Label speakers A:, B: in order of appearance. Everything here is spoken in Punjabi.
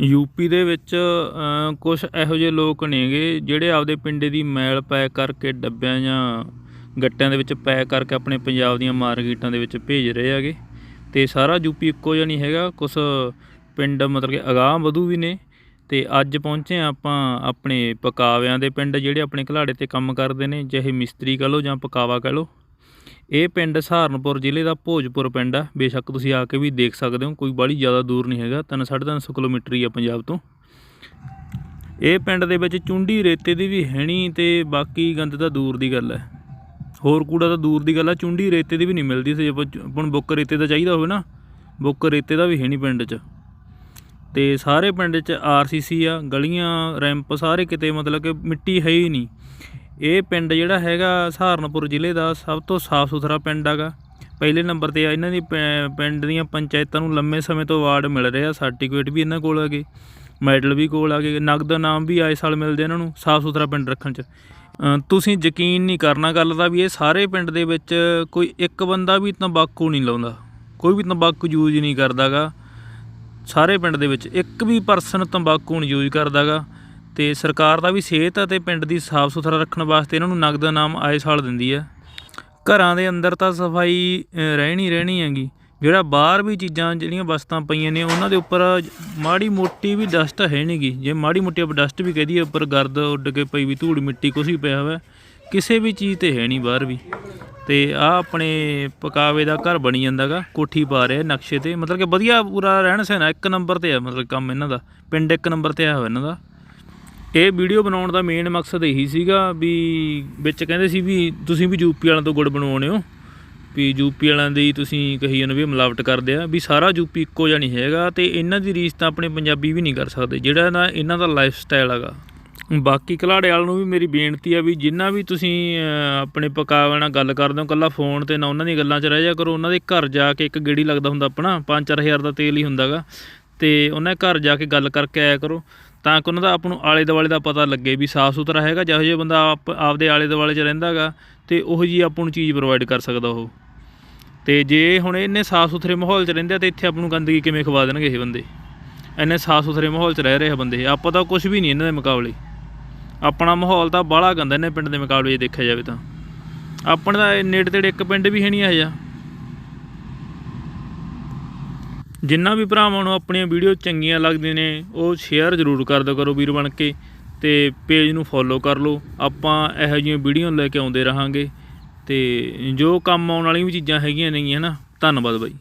A: ਯੂਪੀ ਦੇ ਵਿੱਚ ਕੁਝ ਇਹੋ ਜਿਹੇ ਲੋਕ ਨੇਗੇ ਜਿਹੜੇ ਆਪਦੇ ਪਿੰਡੇ ਦੀ ਮੈਲ ਪੈਕ ਕਰਕੇ ਡੱਬਿਆਂ ਜਾਂ ਗੱਟਿਆਂ ਦੇ ਵਿੱਚ ਪੈਕ ਕਰਕੇ ਆਪਣੇ ਪੰਜਾਬ ਦੀਆਂ ਮਾਰਕੀਟਾਂ ਦੇ ਵਿੱਚ ਭੇਜ ਰਹੇ ਹੈਗੇ। ਤੇ ਸਾਰਾ ਯੂਪੀ ਇੱਕੋ ਜਿਹਾ ਨਹੀਂ ਹੈਗਾ ਕੁਝ ਪਿੰਡ ਮਤਲਬ ਕਿ ਅਗਾਂਹ ਵਧੂ ਵੀ ਨੇ। ਤੇ ਅੱਜ ਪਹੁੰਚੇ ਹਾਂ ਆਪਾਂ ਆਪਣੇ ਪਕਾਵਿਆਂ ਦੇ ਪਿੰਡ ਜਿਹੜੇ ਆਪਣੇ ਘਲਾੜੇ ਤੇ ਕੰਮ ਕਰਦੇ ਨੇ ਚਾਹੇ ਮਿਸਤਰੀ ਕਹ ਲਓ ਜਾਂ ਪਕਾਵਾ ਕਹ ਲਓ। ਇਹ ਪਿੰਡ ਸਹਾਰਨਪੁਰ ਜ਼ਿਲ੍ਹੇ ਦਾ ਭੋਜਪੁਰ ਪਿੰਡ ਆ। ਬੇਸ਼ੱਕ ਤੁਸੀਂ ਆ ਕੇ ਵੀ ਦੇਖ ਸਕਦੇ ਹੋ, ਕੋਈ ਬਾਹਲੀ ਜ਼ਿਆਦਾ ਦੂਰ ਨਹੀਂ ਹੈਗਾ। ਤਿੰਨ ਸਾਢੇ ਤਿੰਨ ਸੌ ਕਿਲੋਮੀਟਰ ਹੀ ਆ ਪੰਜਾਬ ਤੋਂ। ਇਹ ਪਿੰਡ ਦੇ ਵਿੱਚ ਚੁੰਡੀ ਰੇਤੇ ਦੀ ਵੀ ਹੈ ਨਹੀਂ ਤੇ ਬਾਕੀ ਗੰਦ ਤਾਂ ਦੂਰ ਦੀ ਗੱਲ ਹੈ। ਹੋਰ ਕੂੜਾ ਤਾਂ ਦੂਰ ਦੀ ਗੱਲ ਆ। ਚੁੰਡੀ ਰੇਤੇ ਦੀ ਵੀ ਨਹੀਂ ਮਿਲਦੀ ਸੀ। ਜੇ ਆਪਾਂ ਚ- ਬੁੱਕ ਰੇਤੇ ਦਾ ਚਾਹੀਦਾ ਹੋਵੇ ਨਾ, ਬੁੱਕ ਰੇਤੇ ਦਾ ਵੀ ਹੈ ਨਹੀਂ ਪਿੰਡ 'ਚ। ਤੇ ਸਾਰੇ ਪਿੰਡ 'ਚ ਆਰਸੀਸੀ ਆ, ਗਲੀਆਂ, ਰੈਂਪ ਸਾਰੇ ਕਿਤੇ ਮਤਲਬ ਕਿ ਮਿੱਟੀ ਹੈ ਹੀ ਨਹੀਂ। ਇਹ ਪਿੰਡ ਜਿਹੜਾ ਹੈਗਾ ਸਹਾਰਨਪੁਰ ਜ਼ਿਲ੍ਹੇ ਦਾ ਸਭ ਤੋਂ ਸਾਫ਼ ਸੁਥਰਾ ਪਿੰਡ ਹੈਗਾ। ਪਹਿਲੇ ਨੰਬਰ ਤੇ ਆ, ਇਹਨਾਂ ਦੀ ਪਿੰਡ ਦੀਆਂ ਪੰਚਾਇਤਾਂ ਨੂੰ ਲੰਮੇ ਸਮੇਂ ਤੋਂ ਅਵਾਰਡ ਮਿਲ ਰਿਹਾ ਸਰਟੀਫਿਕੇਟ ਵੀ ਇਹਨਾਂ ਕੋਲ ਹੈਗੇ ਮੈਡਲ ਵੀ ਕੋਲ ਆ ਗਏ ਨਗਦ ਨਾਮ ਵੀ ਆਏ ਸਾਲ ਮਿਲਦੇ ਇਹਨਾਂ ਨੂੰ ਸਾਫ਼ ਸੁਥਰਾ ਪਿੰਡ ਰੱਖਣ 'ਚ। ਤੁਸੀਂ ਯਕੀਨ ਨਹੀਂ ਕਰਨਾ ਗੱਲ ਦਾ ਵੀ ਇਹ ਸਾਰੇ ਪਿੰਡ ਦੇ ਵਿੱਚ ਕੋਈ ਇੱਕ ਬੰਦਾ ਵੀ ਤੰਬਾਕੂ ਨਹੀਂ ਲਾਉਂਦਾ, ਕੋਈ ਵੀ ਤੰਬਾਕੂ ਯੂਜ਼ ਨਹੀਂ ਕਰਦਾਗਾ ਸਾਰੇ ਪਿੰਡ ਦੇ ਵਿੱਚ ਇੱਕ ਵੀ ਪਰਸਨ ਤੰਬਾਕੂ ਨਹੀਂ ਯੂਜ਼ ਕਰਦਾਗਾ ਤੇ ਸਰਕਾਰ ਦਾ ਵੀ ਸਿਹਤ ਅਤੇ ਪਿੰਡ ਦੀ ਸਾਫ਼ ਸੁਥਰਾ ਰੱਖਣ ਵਾਸਤੇ ਇਹਨਾਂ ਨੂੰ ਨਗਦ ਇਨਾਮ ਆਏ ਸਾਲ ਦਿੰਦੀ ਹੈ। ਘਰਾਂ ਦੇ ਅੰਦਰ ਤਾਂ ਸਫ਼ਾਈ ਰਹਿਣੀ ਰਹਿਣੀ ਹੈਗੀ। ਜਿਹੜਾ ਬਾਹਰ ਵੀ ਚੀਜ਼ਾਂ, ਜਿਹੜੀਆਂ ਵਸਤਾਂ ਪਈਆਂ ਨੇ, ਉਹਨਾਂ ਦੇ ਉੱਪਰ ਮਾੜੀ ਮੋਟੀ ਵੀ ਡਸਟ ਹੈ ਨਹੀਂਗੀ ਜੇ ਮਾੜੀ ਮੋਟੀ ਆਪਾਂ ਡਸਟ ਵੀ ਕਹਿ ਦਈਏ, ਉੱਪਰ ਗਰਦ ਉੱਡ ਕੇ ਪਈ ਵੀ ਧੂੜ ਮਿੱਟੀ ਕੁਛ ਵੀ ਪਿਆ ਹੋਇਆ ਕਿਸੇ ਵੀ ਚੀਜ਼ ਤੇ ਹੈ ਨਹੀਂ ਬਾਹਰ ਵੀ। ਤੇ ਆ ਆਪਣੇ ਪਕਾਵੇ ਦਾ ਘਰ ਬਣੀ ਜਾਂਦਾਗਾ ਕੋਠੀ ਪਾ ਰਿਹਾ ਨਕਸ਼ੇ ਤੇ। ਮਤਲਬ ਕਿ ਵਧੀਆ ਪੂਰਾ ਰਹਿਣ ਸਹਿਣਾ ਇੱਕ ਨੰਬਰ ਤੇ ਆ ਮਤਲਬ ਕੰਮ ਇਹਨਾਂ ਦਾ। ਪਿੰਡ ਇੱਕ ਨੰਬਰ ਤੇ ਆ ਹੋਇਆ ਇਹਨਾਂ ਦਾ। ਇਹ ਵੀਡੀਓ ਬਣਾਉਣ ਦਾ ਮੇਨ ਮਕਸਦ ਇਹੀ ਸੀਗਾ ਵੀ ਵਿੱਚ ਕਹਿੰਦੇ ਸੀ ਵੀ ਤੁਸੀਂ ਵੀ ਯੂਪੀ ਵਾਲਿਆਂ ਤੋਂ ਗੁੜ ਬਣਵਾਉਣੇ ਹੋ, ਵੀ ਯੂਪੀ ਵਾਲਿਆਂ ਦੀ ਤੁਸੀਂ ਕਹੀ ਜਾਂਦੇ ਵੀ ਮਿਲਾਵਟ ਕਰਦੇ ਆ, ਵੀ ਸਾਰਾ ਯੂਪੀ ਇੱਕੋ ਜਿਹਾ ਨਹੀਂ ਹੈਗਾ ਤੇ ਇਹਨਾਂ ਦੀ ਰੀਸ ਤਾਂ ਆਪਣੇ ਪੰਜਾਬੀ ਵੀ ਨਹੀਂ ਕਰ ਸਕਦੇ, ਜਿਹੜਾ ਨਾ ਇਹਨਾਂ ਦਾ ਲਾਈਫ ਸਟਾਈਲ ਹੈਗਾ। ਬਾਕੀ ਘਲਾੜੇ ਵਾਲ ਨੂੰ ਵੀ ਮੇਰੀ ਬੇਨਤੀ ਆ ਵੀ ਜਿੰਨਾ ਵੀ ਤੁਸੀਂ ਆਪਣੇ ਪਕਾਵੇ ਨਾਲ ਗੱਲ ਕਰਦੇ ਹੋ ਕੱਲਾ ਫੋਨ ਤੇ ਨਾ ਉਹਨਾਂ ਦੀਆਂ ਗੱਲਾਂ 'ਚ ਰਹਿ ਜਾ ਕਰੋ, ਉਹਨਾਂ ਦੇ ਘਰ ਜਾ ਕੇ ਇੱਕ ਗੇੜੀ ਲੱਗਦਾ ਹੁੰਦਾ ਆਪਣਾ 5-4000 ਦਾ ਤੇਲ ਹੀ ਹੁੰਦਾਗਾ, ਤੇ ਉਹਨਾਂ ਘਰ ਜਾ ਕੇ ਗੱਲ ਕਰਕੇ ਆਇਆ ਕਰੋ। ਤਾਂ ਕਿ ਉਹਨਾਂ ਦਾ ਆਪਾਂ ਨੂੰ ਆਲੇ ਦੁਆਲੇ ਦਾ ਪਤਾ ਲੱਗੇ ਵੀ ਸਾਫ਼ ਸੁਥਰਾ ਹੈਗਾ, ਜਿਹੋ ਜਿਹਾ ਬੰਦਾ ਆਪ, ਆਪਦੇ ਆਲੇ ਦੁਆਲੇ 'ਚ ਰਹਿੰਦਾਗਾ, ਤੇ ਉਹੋ ਜੀ ਆਪਾਂ ਨੂੰ ਚੀਜ਼ ਪ੍ਰੋਵਾਈਡ ਕਰ ਸਕਦਾ ਉਹ। ਤੇ ਜੇ ਹੁਣ ਇਹਨੇ ਸਾਫ਼ ਸੁਥਰੇ ਮਾਹੌਲ 'ਚ ਰਹਿੰਦੇ ਆ, ਤੇ ਇੱਥੇ ਆਪਾਂ ਨੂੰ ਗੰਦਗੀ ਕਿਵੇਂ ਖਵਾ ਦੇਣਗੇ ਇਹ ਬੰਦੇ? ਇੰਨੇ ਸਾਫ਼ ਸੁਥਰੇ ਮਾਹੌਲ 'ਚ ਰਹਿ ਰਹੇ ਬੰਦੇ, ਆਪਾਂ ਤਾਂ ਕੁਝ ਵੀ ਨਹੀਂ ਇਹਨਾਂ ਦੇ ਮੁਕਾਬਲੇ। ਆਪਣਾ ਮਾਹੌਲ ਤਾਂ ਬਾਹਲਾ ਗੰਦਾ ਇਹਨੇ ਪਿੰਡ ਦੇ ਮੁਕਾਬਲੇ ਜੇ ਦੇਖਿਆ ਜਾਵੇ ਤਾਂ। ਆਪਣੇ ਦਾ ਇਹ ਨੇੜੇ ਤੇੜੇ ਇੱਕ ਪਿੰਡ ਵੀ ਹੈ ਨਹੀਂ ਇਹੋ ਜਿਹਾ। ਜਿੰਨਾ ਵੀ ਭਰਾਵਾਂ ਨੂੰ ਆਪਣੀਆਂ ਵੀਡੀਓ ਚੰਗੀਆਂ ਲੱਗਦੀਆਂ ਨੇ, ਉਹ ਸ਼ੇਅਰ ਜ਼ਰੂਰ ਕਰ ਦਿਓ ਕਰੋ ਵੀਰ ਬਣ ਕੇ ਤੇ ਪੇਜ ਨੂੰ ਫੋਲੋ ਕਰ ਲਓ। ਆਪਾਂ ਇਹੋ ਜਿਹੀਆਂ ਵੀਡੀਓ ਲੈ ਕੇ ਆਉਂਦੇ ਰਹਾਂਗੇ ਤੇ ਜੋ ਕੰਮ ਆਉਣ ਵਾਲੀਆਂ ਵੀ ਚੀਜ਼ਾਂ ਹੈਗੀਆਂ ਨੇਗੀਆਂ ਹਨਾ। ਧੰਨਵਾਦ ਬਾਈ।